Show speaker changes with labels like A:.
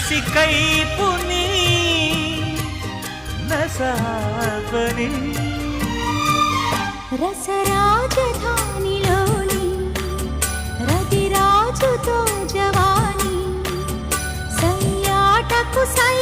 A: నిసికైపుని నసాపని
B: రసరాజధానిలోని రతిరాజుతో జవాని సయ్యాటకు సై